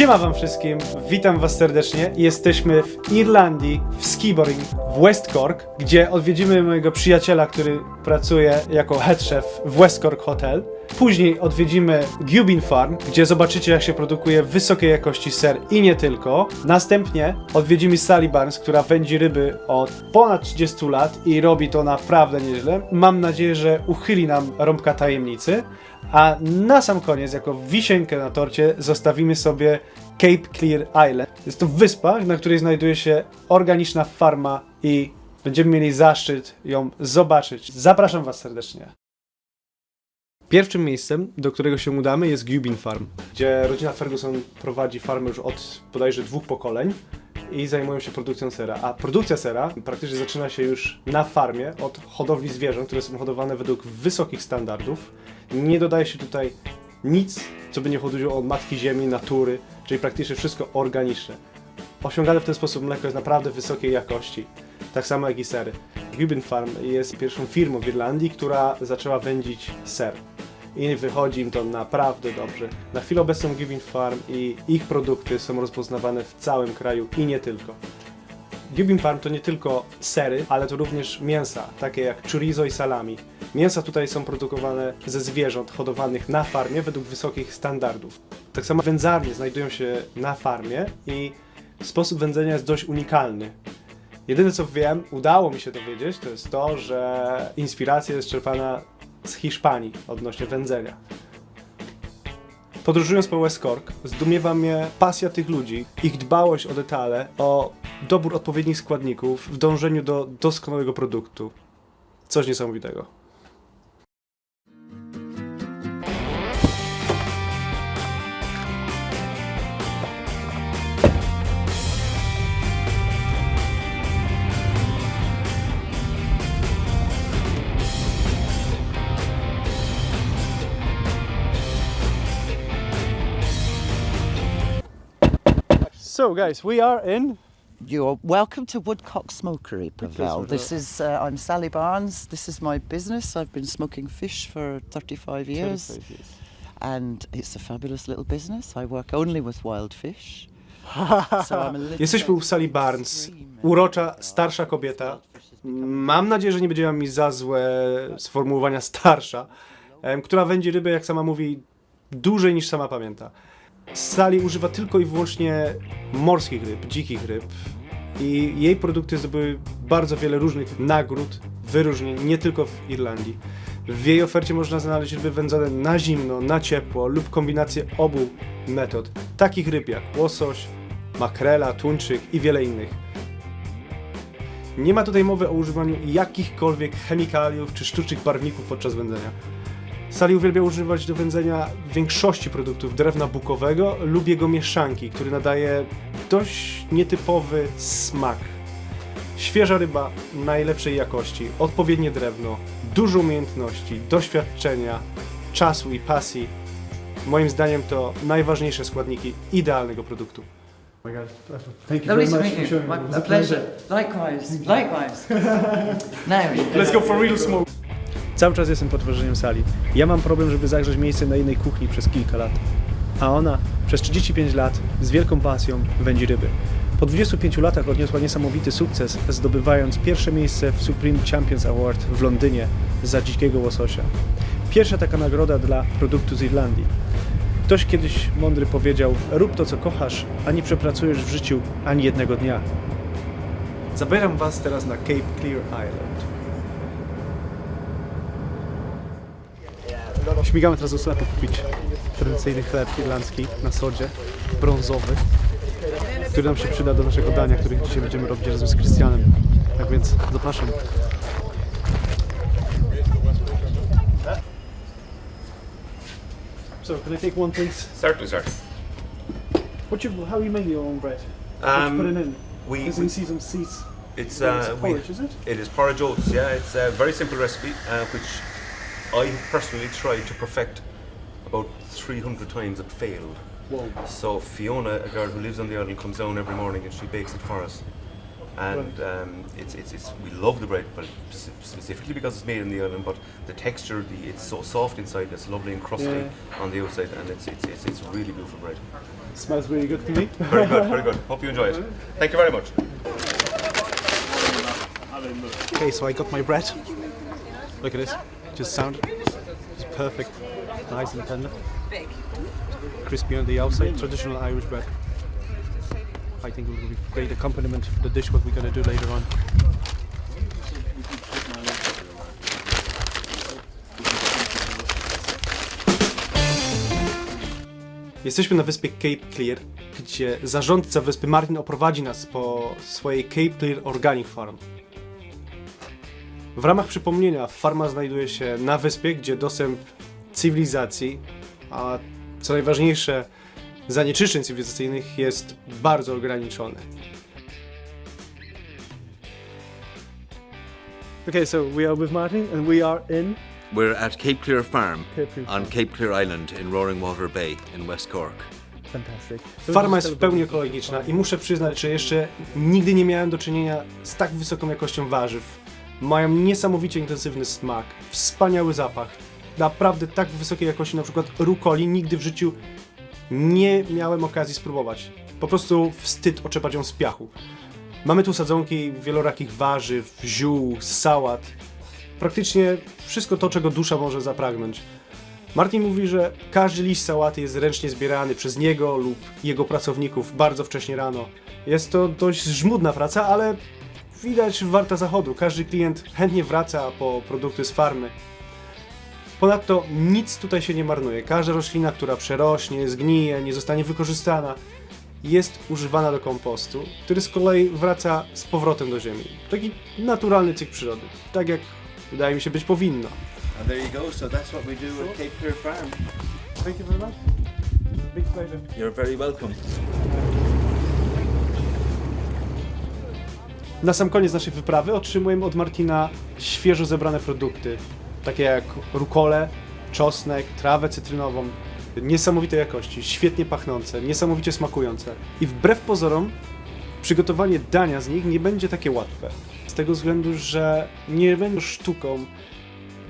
Siema wam wszystkim, witam was serdecznie. Jesteśmy w Irlandii, w Skiboring, w West Cork, gdzie odwiedzimy mojego przyjaciela, który pracuje jako head chef w West Cork Hotel. Później odwiedzimy Gubin Farm, gdzie zobaczycie jak się produkuje wysokiej jakości ser i nie tylko. Następnie odwiedzimy Sally Barnes, która wędzi ryby od ponad 30 lat i robi to naprawdę nieźle. Mam nadzieję, że uchyli nam rąbka tajemnicy. A na sam koniec, jako wisienkę na torcie, zostawimy sobie Cape Clear Island. Jest to wyspa, na której znajduje się organiczna farma i będziemy mieli zaszczyt ją zobaczyć. Zapraszam Was serdecznie. Pierwszym miejscem, do którego się udamy, jest Gubin Farm, gdzie rodzina Ferguson prowadzi farmę już od bodajże dwóch pokoleń i zajmują się produkcją sera. A produkcja sera praktycznie zaczyna się już na farmie od hodowli zwierząt, które są hodowane według wysokich standardów. Nie dodaje się tutaj nic, co by nie chodziło od matki ziemi, natury, czyli praktycznie wszystko organiczne. Osiągane w ten sposób mleko jest naprawdę wysokiej jakości, tak samo jak i sery. Gubin Farm jest pierwszą firmą w Irlandii, która zaczęła wędzić ser. I wychodzi im to naprawdę dobrze. Na chwilę obecną Gubin Farm i ich produkty są rozpoznawane w całym kraju i nie tylko. Gubin Farm to nie tylko sery, ale to również mięsa, takie jak chorizo i salami. Mięsa tutaj są produkowane ze zwierząt hodowanych na farmie według wysokich standardów. Tak samo wędzarnie znajdują się na farmie i sposób wędzenia jest dość unikalny. Jedyne co wiem, udało mi się dowiedzieć, to jest to, że inspiracja jest czerpana z Hiszpanii odnośnie wędzenia. Podróżując po West Cork, zdumiewa mnie pasja tych ludzi, ich dbałość o detale, o dobór odpowiednich składników w dążeniu do doskonałego produktu. Coś niesamowitego. So guys, we are in You're welcome to Woodcock Smokery, Pavel. This is uh, I'm Sally Barnes. This is my business. I've been smoking fish for 35 years, and it's a fabulous little business. I work only with wild fish. so I'm a little Jesteśmy u Sally Barnes, urocza, starsza kobieta. Mam nadzieję, że nie będzie mi za złe sformułowania starsza, która wędzi ryby, jak sama mówi, dłużej niż sama pamięta. Sally używa tylko i wyłącznie morskich ryb, dzikich ryb i jej produkty zdobyły bardzo wiele różnych nagród, wyróżnień, nie tylko w Irlandii. W jej ofercie można znaleźć ryby wędzone na zimno, na ciepło lub kombinację obu metod, takich ryb jak łosoś, makrela, tuńczyk i wiele innych. Nie ma tutaj mowy o używaniu jakichkolwiek chemikaliów czy sztucznych barwników podczas wędzenia. Sali uwielbia używać do wędzenia większości produktów drewna bukowego lub jego mieszanki, który nadaje dość nietypowy smak. Świeża ryba najlepszej jakości, odpowiednie drewno, dużo umiejętności, doświadczenia, czasu i pasji. Moim zdaniem to najważniejsze składniki idealnego produktu. Thank Lovely to meet you. My, a pleasure. Likewise. Likewise. now, Let's go for real smoke. Cały czas jestem pod wrażeniem sali. Ja mam problem, żeby zagrzeć miejsce na jednej kuchni przez kilka lat. A ona przez 35 lat z wielką pasją wędzi ryby. Po 25 latach odniosła niesamowity sukces, zdobywając pierwsze miejsce w Supreme Champions Award w Londynie za dzikiego łososia. Pierwsza taka nagroda dla produktu z Irlandii. Ktoś kiedyś mądry powiedział: Rób to, co kochasz, a nie przepracujesz w życiu ani jednego dnia. Zabieram Was teraz na Cape Clear Island. Śmigamy teraz do sklepu kupić tradycyjny chleb irlandzki na sodzie, brązowy, który nam się przyda do naszego dania, który dzisiaj będziemy robić razem z Krystianem. Tak więc zapraszam. So, can I take one please? Certainly, sir. What you, how you make your own bread? Um, what you put it in? We, Because I see some seeds. it's It's uh, we, porridge, is it? it is porridge oats. Yeah, it's a very simple recipe uh, which I have personally tried to perfect about 300 times. It failed. Whoa. So Fiona, a girl who lives on the island, comes down every morning and she bakes it for us. And um, it's, it's, it's, we love the bread, but specifically because it's made in the island. But the texture, the, it's so soft inside, it's lovely and crusty Yeah. on the outside, and it's, it's, it's, it's really beautiful bread. It Smells really good to me. Very good, very good. Hope you enjoy it. Thank you very much. Okay, so I got my bread. Look at this. Just sound. It's perfect. Nice and tender. Crispy on the outside. Traditional Irish bread. I think it will be great accompaniment for the dish what we're going to do later on. Jesteśmy na wyspie Cape Clear, gdzie zarządca wyspy Martin oprowadzi nas po swojej Cape Clear Organic Farm. W ramach przypomnienia, farma znajduje się na wyspie, gdzie dostęp cywilizacji, a co najważniejsze, zanieczyszczeń cywilizacyjnych jest bardzo ograniczony. Okay, so we are with Martin and we are in We're at Cape Clear Farm Cape Clear on Cape Clear Island in Roaring Water Bay in West Cork. Fantastic. Farma jest w pełni ekologiczna i muszę przyznać, że jeszcze nigdy nie miałem do czynienia z tak wysoką jakością warzyw. Mają niesamowicie intensywny smak, wspaniały zapach. Naprawdę tak wysokiej jakości, na przykład rukoli, nigdy w życiu nie miałem okazji spróbować. Po prostu wstyd oczepać ją z piachu. Mamy tu sadzonki wielorakich warzyw, ziół, sałat. Praktycznie wszystko to, czego dusza może zapragnąć. Martin mówi, że każdy liść sałaty jest ręcznie zbierany przez niego lub jego pracowników bardzo wcześnie rano. Jest to dość żmudna praca, ale widać warta zachodu. Każdy klient chętnie wraca po produkty z farmy. Ponadto nic tutaj się nie marnuje. Każda roślina, która przerośnie, zgnije, nie zostanie wykorzystana, jest używana do kompostu, który z kolei wraca z powrotem do ziemi. Taki naturalny cykl przyrody. Tak jak wydaje mi się być powinno. And there you go. So that's what we do at Cape Clear Farm. Thank you very much. Big pleasure. You're very welcome. Na sam koniec naszej wyprawy otrzymujemy od Martina świeżo zebrane produkty, takie jak rukole, czosnek, trawę cytrynową. Niesamowitej jakości, świetnie pachnące, niesamowicie smakujące. I wbrew pozorom, przygotowanie dania z nich nie będzie takie łatwe. Z tego względu, że nie będzie sztuką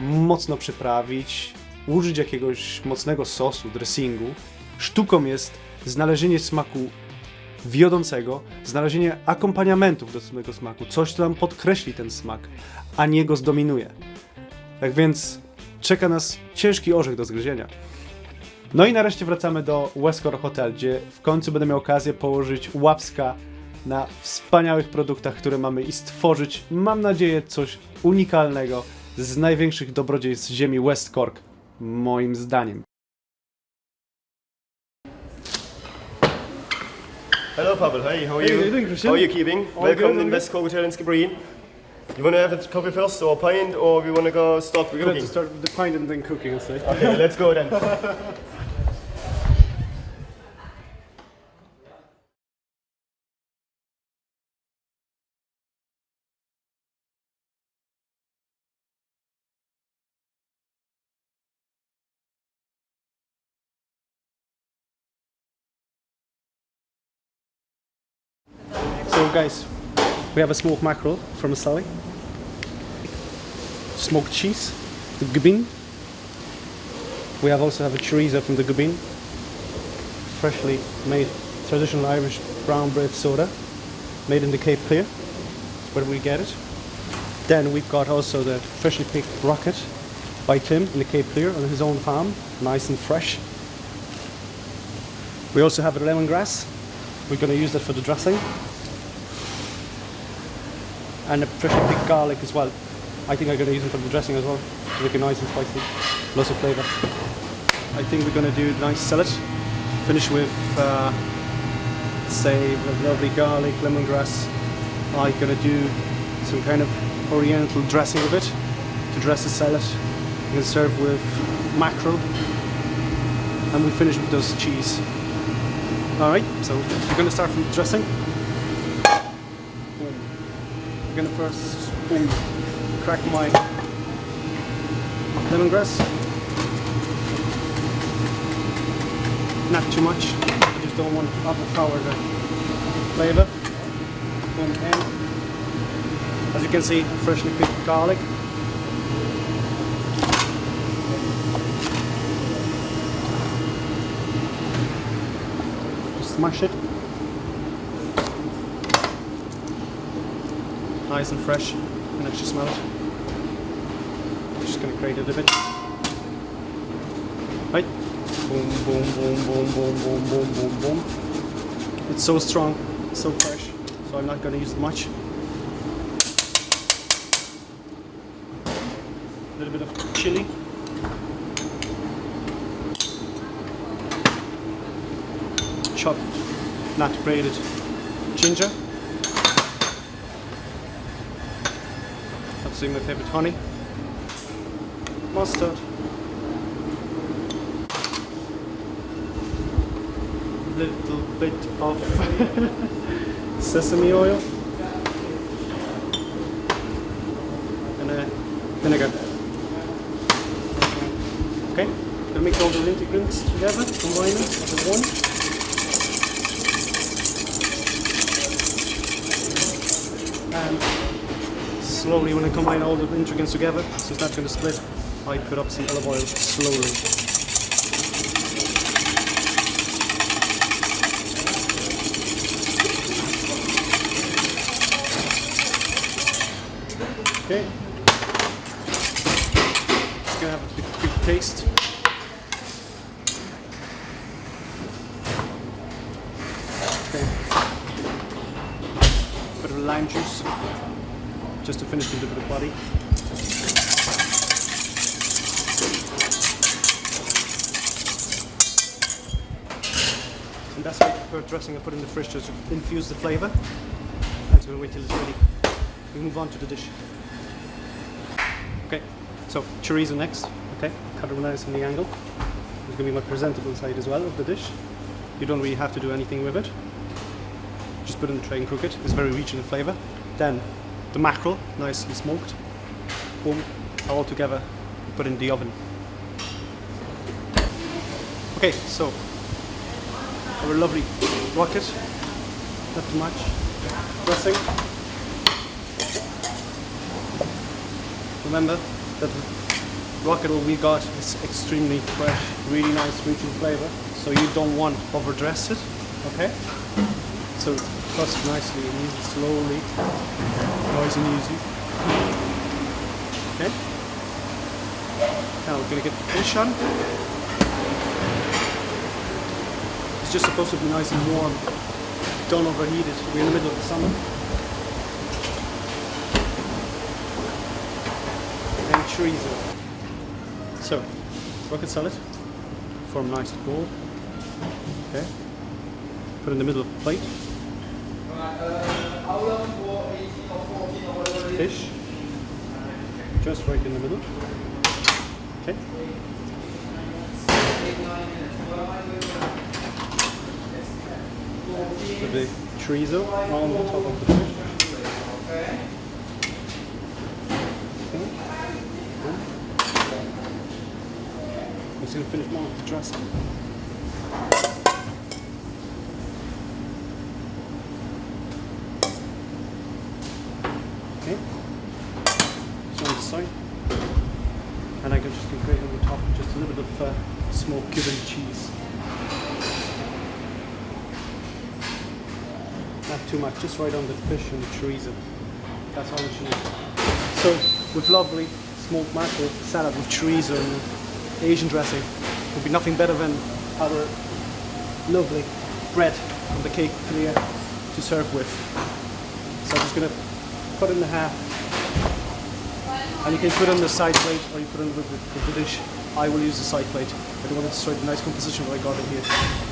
mocno przyprawić, użyć jakiegoś mocnego sosu, dressingu. Sztuką jest znalezienie smaku wiodącego, znalezienie akompaniamentów do tego smaku, coś, co nam podkreśli ten smak, a nie go zdominuje. Tak więc czeka nas ciężki orzech do zgryzienia. No i nareszcie wracamy do Westcore Hotel, gdzie w końcu będę miał okazję położyć łapska na wspaniałych produktach, które mamy i stworzyć, mam nadzieję, coś unikalnego z największych dobrodziejstw ziemi West Cork, moim zdaniem. Hello, Pavel. Hi, how are Hey, you? how you doing, Christian? How are you keeping? All Welcome good, to good. West Cork Hotel in Skibbereen. You want to have a coffee first, or a pint, or we want to go start We're going to start with the pint and then cooking, I'll say. Okay, let's go then. Guys, we have a smoked mackerel from Sally. Smoked cheese, the gubin. We have also have a chorizo from the gubin. Freshly made traditional Irish brown bread soda, made in the Cape Clear, where we get it. Then we've got also the freshly picked rocket by Tim in the Cape Clear on his own farm, nice and fresh. We also have a lemongrass. We're going to use that for the dressing and a freshly picked garlic as well. I think I'm going to use them for the dressing as well to make it nice and spicy, lots of flavour. I think we're going to do a nice salad, finish with uh, say with lovely garlic, lemongrass. I'm going to do some kind of oriental dressing of it to dress the salad. You can serve with mackerel, and we finish with those cheese. All right, so we're going to start from the dressing. Gonna first crack my lemongrass. Not too much. I just don't want to overpower the flavor. Boom, and as you can see, freshly picked garlic. smash it. Nice and fresh. You can actually smell it. Just gonna grate it a bit. Right. Boom, boom, boom, boom, boom, boom, boom, boom, boom. It's so strong, so fresh. So I'm not gonna use it much. A little bit of chili. Chopped, not grated ginger. Obviously my favorite honey. Mustard. Little bit of sesame oil. And uh, vinegar. Okay, let me mix all the ingredients together, combine them into one. And slowly, when I combine all the ingredients together, so it's not going to split, I put up some olive oil slowly. Okay. Just gonna have a big taste. Okay. Bit of lime juice, to of body. And that's why for dressing I put in the fridge just to infuse the flavour. And we'll wait till it's ready. We move on to the dish. Okay, so chorizo next. Okay, cut it nice on the angle. It's gonna be my presentable side as well of the dish. You don't really have to do anything with it. Just put it in the tray and cook it. It's very rich in flavour. Then the mackerel, nicely smoked. Boom, all together. Put in the oven. Okay, so our lovely rocket. Not too much. Dressing. Remember that the rocket we got is extremely fresh, really nice, rich in flavor. So you don't want to overdress it, okay? So it nicely and easy, slowly, nice and easy. Okay. Now we're gonna get the fish on. It's just supposed to be nice and warm. Don't overheat it. We're in the middle of the summer. and chorizo. So, rocket salad, form nice bowl. Okay. Put in the middle of the plate. Fish. Just right in the middle. Okay. The chorizo on the top of the fish. I'm just gonna finish mine with the dressing. Okay. So on the side. And I can just grate on the top just a little bit of uh, smoked Cuban cheese. Not too much, just right on the fish and the chorizo. That's all you need. So, with lovely smoked mackerel salad with chorizo and Asian dressing, would be nothing better than our lovely bread from the cake clear to serve with. So I'm just gonna cut it in half, and you can put on the side plate or you put on the, the, the dish. I will use the side plate. I don't want to destroy the nice composition that I got in here.